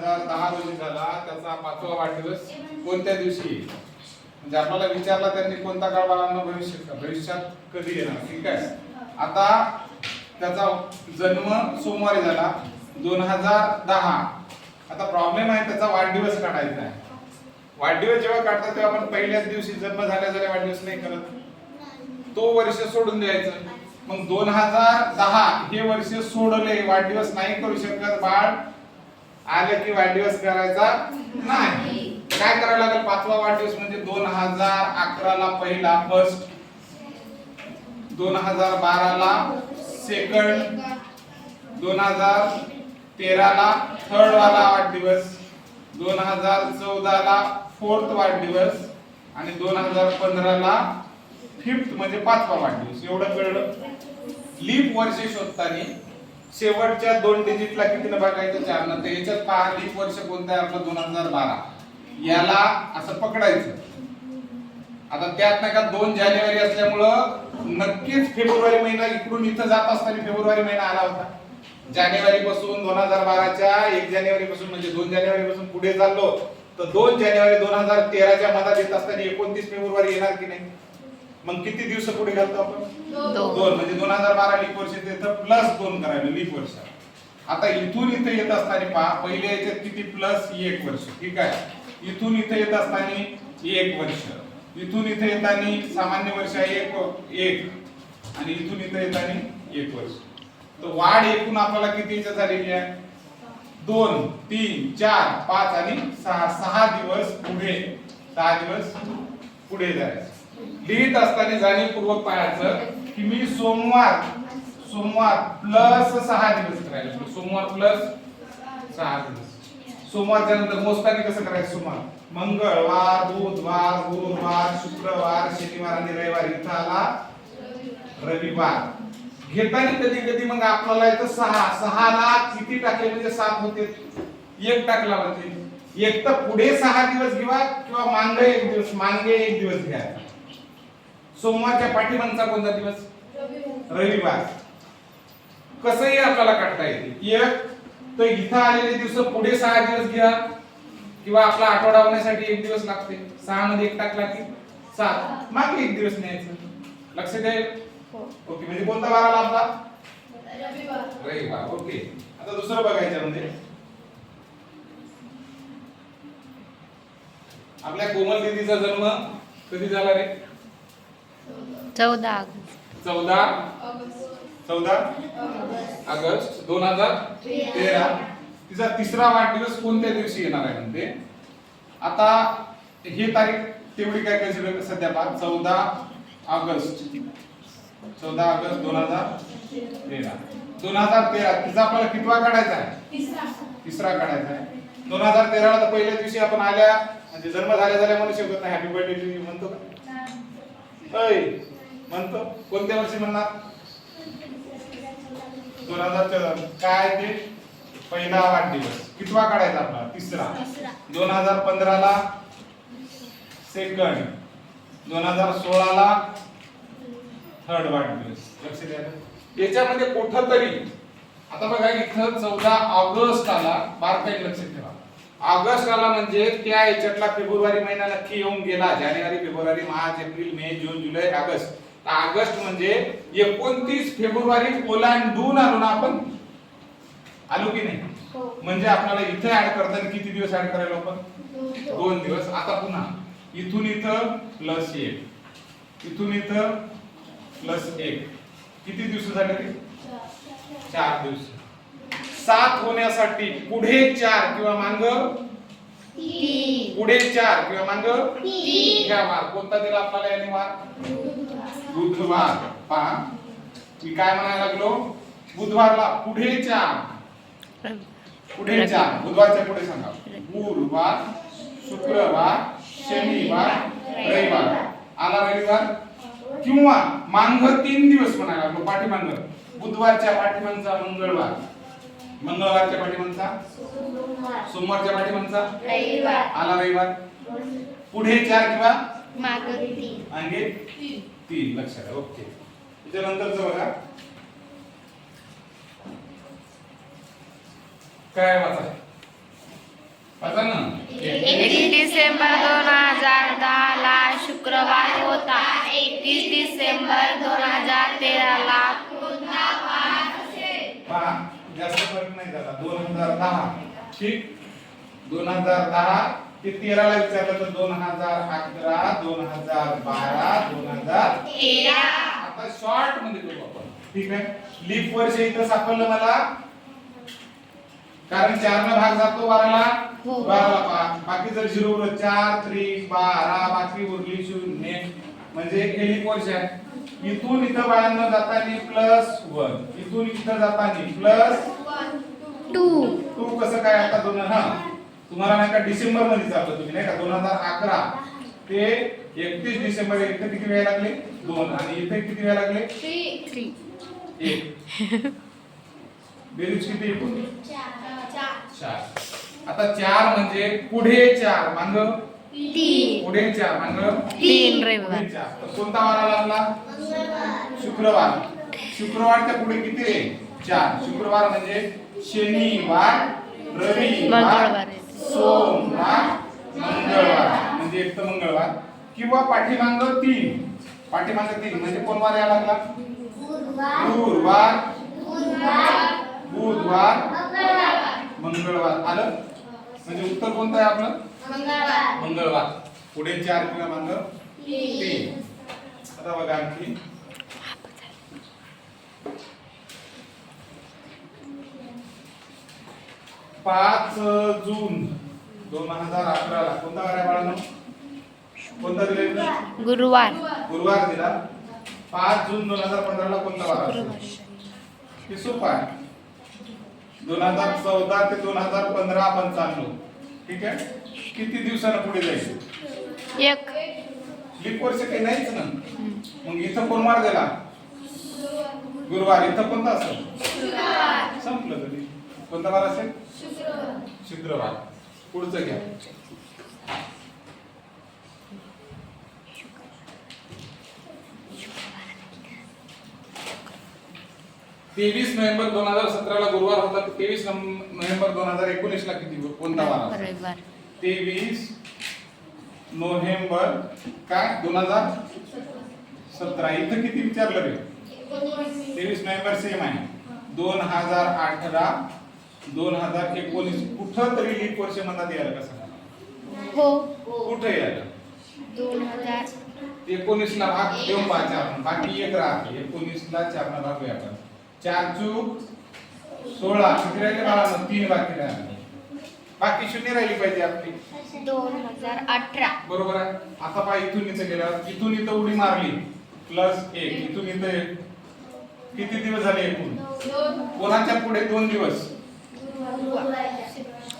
दहा रोजी झाला त्याचा पाचवा वाढदिवस कोणत्या दिवशी? येईल? म्हणजे आपल्याला विचारला त्यांनी कोणता काळ बाळांना भविष्य भविष्यात कधी येणार? ठीक आहे? आता त्याचा जन्म सोमवारी झाला दोन हजार दहा. आता प्रॉब्लेम आहे त्याचा वाढदिवस काढायचा आहे. वाढदिवस जेव्हा काढतात तेव्हा आपण पहिल्याच दिवशी जन्म झाल्या झाल्या वाढदिवस नाही करत तो वर्ष सोडून द्यायचं. मग दोन हजार दहा हे वर्ष सोडले वाढदिवस नाही करू शकत बाळ आलं की वाढदिवस करायचा? नाही. काय करायला लागेल? पाचवा वाढदिवस म्हणजे दोन हजार अकराला पहिला फर्स्ट दोन हजार बाराला सेकंड दोन हजार तेराला थर्ड वाला वाढदिवस. दोन हजार चौदाला फोर्थ वाढदिवस. आणि दोन हजार पंधराला फिफ्थ म्हणजे पाचवा वाढदिवस. एवढं कळलं? लीप वर्ष शोधताना शेवटच्या दोन डिजिटला किती बघायचं चार न तर याच्यात पहा लीप वर्ष कोणतं आहे आपलं? दोन हजार बारा. याला असं पकडायचं. आता त्यात नाही का दोन जानेवारी असल्यामुळं नक्कीच फेब्रुवारी महिना इकडून इथं जात असताना फेब्रुवारी महिना आला होता. जानेवारी पासून दोन हजार बाराच्या एक जानेवारी पासून म्हणजे दोन जानेवारी पासून पुढे चाललो तर दोन जानेवारी दोन हजार तेराच्या मधात येत असताना एकोणतीस फेब्रुवारी येणार की नाही? मग किती दिवस पुढे घालतो आपण? दोन. म्हणजे दोन हजार बारा लीप वर्ष तिथं प्लस दोन करायला लीप वर्ष. आता इथून इथे येत असताना पहा पहिल्या याच्यात किती प्लस एक वर्ष ठीक आहे? इथून इथे येत असताना एक वर्ष. इथून इथे येताना सामान्य वर्ष आहे एक एक. आणि इथून इथे येताना एक वर्ष. तर वाढ एकूण आपल्याला किती याच्यात झालेली आहे? दोन तीन चार पाच आणि सहा. सहा दिवस पुढे. सहा दिवस पुढे जायचं. लिहित असताना जाणीवपूर्वक पाहायचं की मी सोमवार सोमवार प्लस सहा दिवस करायला सोमवार प्लस सहा दिवस. सोमवारच्या नंतर मोजताना कसं करायचं सोमवार मंगळवार बुधवार गुरुवार शुक्रवार शनिवार आणि रविवार इथं आला रविवार. घेताना कधी कधी मग आपल्याला येतं सहा सहाला किती टाकले म्हणजे सात होते? एक टाकला म्हणजे एक तर पुढे सहा दिवस घ्या किंवा मांगे एक दिवस मांगे एक दिवस घ्या. सोमवारच्या पाठीमागचा कोणता दिवस? रविवार. कसंही आपल्याला काढता येते एक तर इथं आलेले दिवस पुढे सहा दिवस घ्या. किंवा आपला आठवडा होण्यासाठी एक दिवस लागते. सहा मध्ये एक टाकला की सात. मागे एक दिवस न्यायचं. लक्ष द्या ओके म्हणजे कोणता वार आपला रविवार. ओके. आता दुसरं बघायचं म्हणजे? आपल्या कोमल दिदीचा जन्म कधी झाला रे? चौदा ऑगस्ट चौदा? चौदा? ऑगस्ट. दोन हजार तेरा. तिचा तिसरा वाढदिवस कोणत्या दिवशी येणार आहे म्हणते? आता हे तारीख तेवढी काय काय सध्या पहा. चौदा ऑगस्ट. चौदा ऑगस्ट दोन हजार तेरा. दोन हजार तेरा. तिचा आपल्याला कितवा काढायचा आहे? तिसरा. काढायचा आहे. दोन हजार तेराला तर पहिल्या दिवशी आपण आल्या. म्हणजे जन्म झाल्या झाल्या म्हणू शकत नाही. हॅपी बर्थडे म्हणतो का? अय म्हणतो कोणत्या वर्षी म्हणणार? दोन हजार चौदा. काय ते? पहिला वाढदिवस कितवा काढायचा आपला? तिसरा. दोन हजार पंधराला सेकंड दोन हजार सोळाला थर्ड वाढदिवस. लक्ष द्या याच्यामध्ये कुठं तरी आता बघा इथं चौदा ऑगस्ट आला. बारकाई लक्ष ठेवा. ऑगस्ट आला म्हणजे त्या याच्यातला फेब्रुवारी महिना नक्की येऊन गेला. जानेवारी फेब्रुवारी मार्च एप्रिल मे जून जुलै ऑगस्ट. तर ऑगस्ट म्हणजे एकोणतीस फेब्रुवारी ओलांडून आलो ना आपण? आलो की नाही? म्हणजे आपल्याला इथे ऍड करताना किती दिवस ऍड करायला आपण? दोन दिवस. आता पुन्हा. इथून इथं प्लस एक. इथून इथं प्लस एक. किती दिवस झाले ते चार दिवस. सात होण्यासाठी पुढे चार किंवा मांग? पुढे चार किंवा मांग? घ्या वार कोणता दिला आपल्याला याने वार बुधवार. पहा. मी काय म्हणायला लागलो? बुधवारला पुढे चार. पुढे चार. बुधवारच्या पुढे सांगा. गुरुवार शुक्रवार शनिवार रविवार. आला रविवार? किंवा मांग तीन दिवस म्हणायला लागलो पाठीमांग. बुधवारच्या पाठीमागचा मंगळवार. मंगळवारच्या पाठीमागचा? सोमवारच्या पाठीमागचा? आला रविवार? पुढे चार किंवा? अंगे तीन. लक्षात ओके. त्याच्यानंतरच बघा. काय वाचा? वाचा ना. एक डिसेंबर दोन हजार दहा ला शुक्रवार होता. एकतीस डिसेंबर दोन हजार तेरा ला जास्त फरक नाही झाला. दोन हजार दहा. ठीक? दोन हजार दहा ते तेराला विचारलं तर दोन हजार अकरा दोन हजार बारा दोन हजार तेरा. आता शॉर्टमध्ये करू आपण. ठीक आहे? लीप वर्ष इथं सापडलं मला. कारण चार न भाग जातो बाराला. हो. बाराला बाकी जर झिरो चार त्रिक बारा बाकी उरली शून्य. म्हणजे हे लीप वर्ष आहे. इथून इथं बाळांना जाताना प्लस वन इथून इथं जाताना प्लस टू टू कसं काय आता दोन हा? तुम्हाला नाही का डिसेंबरमध्ये चाललं तुम्ही नाही का? दोन हजार अकरा. ते एकतीस डिसेंबर इथे किती वेळ लागले? दोन. आणि इथे किती वेळ लागले? एक. बेरीज किती एकूण? चार. आता चार म्हणजे पुढे चार. मांग? तीन. पुढे चार मांग तीन. रविवार. कोणता वार आला आपला? शुक्रवार. शुक्रवारच्या पुढे किती आहे चार. शुक्रवार म्हणजे शनिवार रविवार मंगळवार. सोमवार मंगळवार. म्हणजे एक तर मंगळवार. किंवा पाठीमांग तीन. पाठीमांग तीन. म्हणजे कोण वार यायला लागला? गुरुवार. बुधवार. मंगळवार. आलं? म्हणजे उत्तर कोणतं आहे आपलं? मंगळवार. पुढे चार किंवा मांग? तीन. आता बघा आणखी. पाच जून दोन हजार अकरा ला कोणता वार आहे बाळांनो? कोणता दिला गुरुवार. गुरुवार दिला. पाच जून दोन हजार पंधरा ला कोणता वार हे सोपं आहे. दोन हजार चौदा ते दोन हजार पंधरा पंचाण्णव. ठीक आहे? किती दिवसानं पुढे जाईल एक. लीप वर्ष काही नाहीच ना. मग इथं कोण वार दिला गुरुवार. इथं कोणता असेल संपलं कधी? कोणता वार असेल? शुक्रवार. पुढचं घ्या. तेवीस नोव्हेंबर दोन हजार सतराला गुरुवार होता. तेवीस नोव्हेंबर दोन हजार एकोणीस ला किती? कोणता वार तेवीस नोव्हेंबर काय? दोन हजार सतरा. इथं किती विचारलं रे? तेवीस नोव्हेंबर सेम आहे. दोन हजार अठरा दोन हजार एकोणीस. कुठं तरी लीप वर्ष मनात यायला कसं हो. कुठं यायला? एकोणीस ला भाग देऊन पहा चार. बाकी एक राहते. एकोणीस ला चार न भाग आपण. चार चूक सोळा. किती राहिले बाळा तीन बाकी राहिले. बाकी शून्य राहिली पाहिजे आपली. दोन हजार अठरा. बरोबर आहे? आता पहा इथून इथं गेल्यावर इथून इथं उडी मारली. प्लस एक. इथून इथं एक. किती दिवस झाले एकूण? कोणाच्या पुढे? दोन दिवस.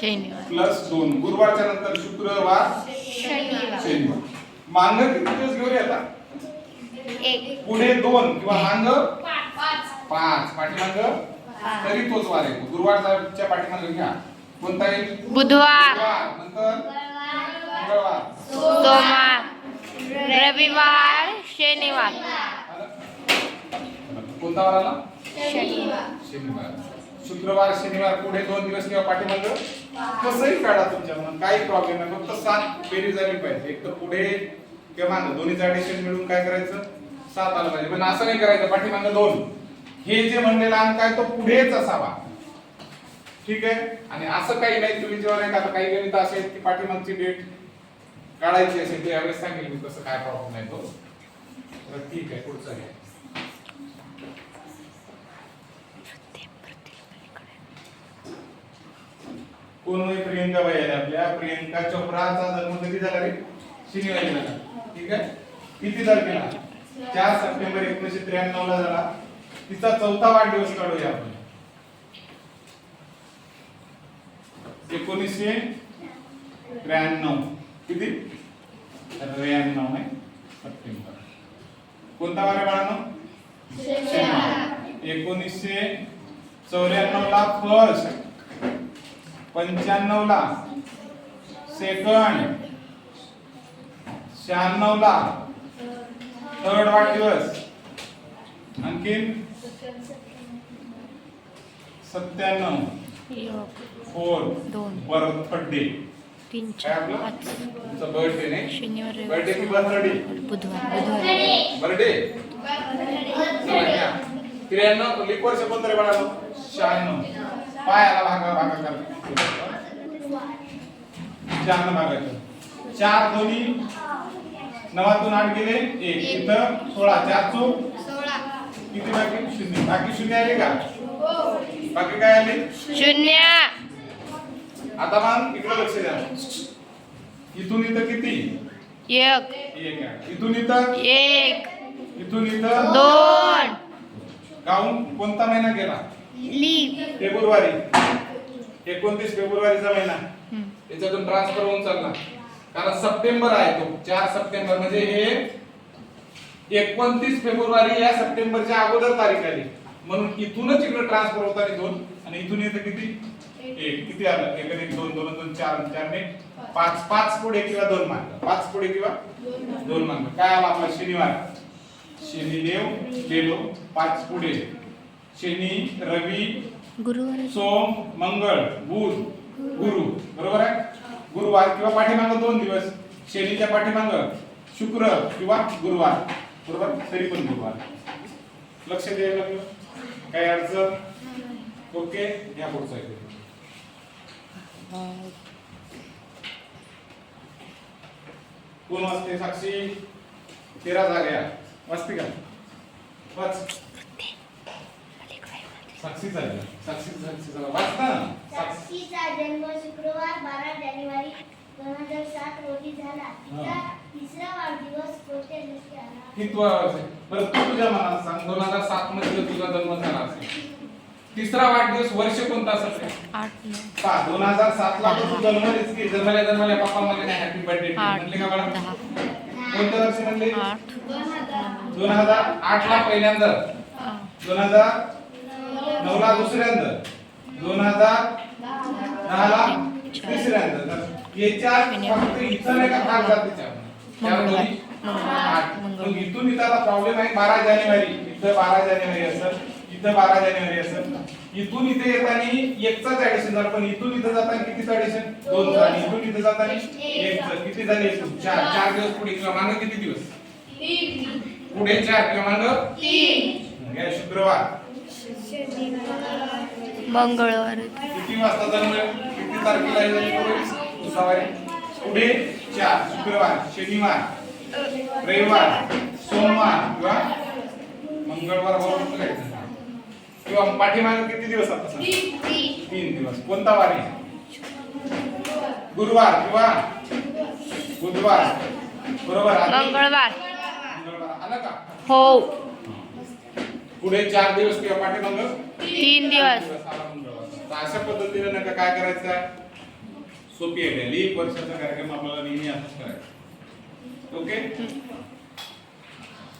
शनिवार. प्लस दोन. गुरुवारच्या नंतर शुक्रवार शनिवार. शनिवार. मांग किती दिवस घेऊन येतात एक. पुढे दोन किंवा मांग? पाच. पाठीमांग? तरी तोच वार आहे. गुरुवारच्या पाठीमांग घ्या. कोणता येईल बुधवार. गुरुवार नंतर मंगळवार. सोमवार. रविवार शनिवार? कोणता वार आला? शनिवार. शुक्रवार शनिवार पुढे दोन दिवस किंवा पाठीमाग? कसंही काढा तुमच्या मनात. काही प्रॉब्लेम नाही. फक्त सात बेरीज झाली पाहिजे. एक तर पुढे किंवा मागं. दोन्हीचं ऍडिशन मिळून काय करायचं? सात आलं पाहिजे. पण असं नाही करायचं. पाठीमागं दोन. हे जे म्हणलेला अंक आहे तो पुढेच असावा. ठीक आहे? आणि असं काही नाही तुम्ही जेव्हा नाही का आता काही गणित असे आहेत की पाठीमागची डेट काढायची असेल ते यावेळेस सांगेल मी कसं काय प्रॉब्लेम नाही तो. तर ठीक आहे पुढचं घ्या. कोण होय प्रियंका बाई आहे आपल्या? प्रियंका चोप्राचा जन्म कधी झाला रे? शनिवारी झाला. ठीक आहे? किती तारखेला? चार सप्टेंबर एकोणीसशे त्र्याण्णव ला झाला. तिचा चौथा वाढदिवस काढूया आपण. एकोणीसशे त्र्याण्णव. किती? त्र्याण्णव आहे सप्टेंबर. कोणता वारे बाळानो? एकोणीसशे चौऱ्याण्णव ला फर्स्ट. पंच्याण्णव ला सेकंड. शहाण्णव ला थर्ड वाढदिवस. आणखीन? सत्त्याण्णव. फोर दोन. बर्थडे तीन चार आपलं? पाच. तुमचा बर्थडे नाही शनिवार बर्थडे की बर्थडे बुधवार बुधवार. बर्थडे त्र्याण्णव लिख वर्ष कोणतं रे बाळा शहाण्णव. पायाला भागा भागा कर. शहाण्णव भागायचं चार दोन्ही. नवातून आठ गेले एक. इथं सोळा. चार चौक. किती बाकी? शून्य. बाकी शून्य आले का? बाकी काय आले? शून्य. आता मग इकडे लक्ष द्या. इथून इथं किती? एक. एक आहे. इथून इथं? एक. इथून इथं? दोन. गाऊन कोणता महिना गेला? लीप. फेब्रुवारी. एकोणतीस फेब्रुवारीचा महिना. त्याच्यातून ट्रान्सफर होऊन चालला. कारण सप्टेंबर आहे तो. चार सप्टेंबर. म्हणजे हे एकोणतीस फेब्रुवारी या सप्टेंबरच्या अगोदर तारीख आली. म्हणून इथूनच इकडे ट्रान्सफर होता दोन आणि इथून येतं किती? एक. किती आलं? एक आणि एक दोन दोन आणि दोन चार आणि चार ने पाच. पाच पुढे किंवा दोन मार्क. पाच पुढे किंवा दोन मार्क. काय आला आपला शनिवार? शनिदेव गेलो. पाच पुढे. शनी रवी गुरुवार. सोम मंगळ बुध गुरु. बरोबर आहे? गुरुवार किंवा पाठीमाग दोन दिवस. शनीच्या पाठीमाग शुक्र किंवा गुरुवार. बरोबर? तरी पण गुरुवार. लक्ष द्यायला लागलं. काय अडचण? ओके या पुढचा इथे कोण वाजते साक्षी? तेरा जाग्या वाजते का? वाच. साक्षी साक्षी साक्षी झाला ना. साक्षी साक्षीचा जन्म शुक्रवार बारा जानेवारी. दोन हजार सात रोजी झाला. तिचा तिसरा वाढदिवस कोणत्या दिवशी आला किती वर्ष आहे? बरं तू तुझ्या मनात सांग दोन हजार सात मध्ये तुझा जन्म झाला असेल. तिसरा वाढदिवस वर्ष कोणता असेल? रे? आठ नऊ. पहा दोन हजार सात ला तू जन्मलीस की? जन्मल्या जन्मल्या पप्पा मला नाही हॅपी बर्थडे आठ म्हणले का बाळा? दहा. कोणत्या वर्षी म्हणले? आठ. दोन हजार आठ ला पहिल्यांदा. दोन हजार नऊ ला दुसऱ्यांदा. दोन हजार दहा ला तिसऱ्यांदा. तर याच्या फक्त इथं नाही का भाग. मग इथून इथं आता प्रॉब्लेम आहे बारा जानेवारी. इथं बारा जानेवारी असेल इथं बारा जानेवारी असेल. इथून इथे येताना एकचाच ऍडिशन झालं पण इथून इथं जाताना कितीचं ऍडिशन दोन आणि इथून इथं जाताना एकचं. किती झाले एकूण? चार. चार. दिवस पुढे किंवा मागं किती दिवस? पुढे चार किंवा मागं? या शुक्रवार. मंगळवार. किती वाजता जन्मले किती तारखेला पुढे चार शुक्रवार शनिवार रविवार सोमवार किंवा मंगळवार बरोबर किंवा पाठीमागे किती दिवस आता? तीन दिवस. कोणता वार? आहे गुरुवार किंवा बुधवार. बरोबर? मंगळवार. मंगळवार. आलं का? हो. पुढे चार दिवस किंवा पाठीमाग? तीन दिवस. अशा पद्धतीने नका काय करायचं आहे सोपी आहे. लीप वर्षाचा कार्यक्रम आपल्याला नेहमी असंच करायचा. ओके?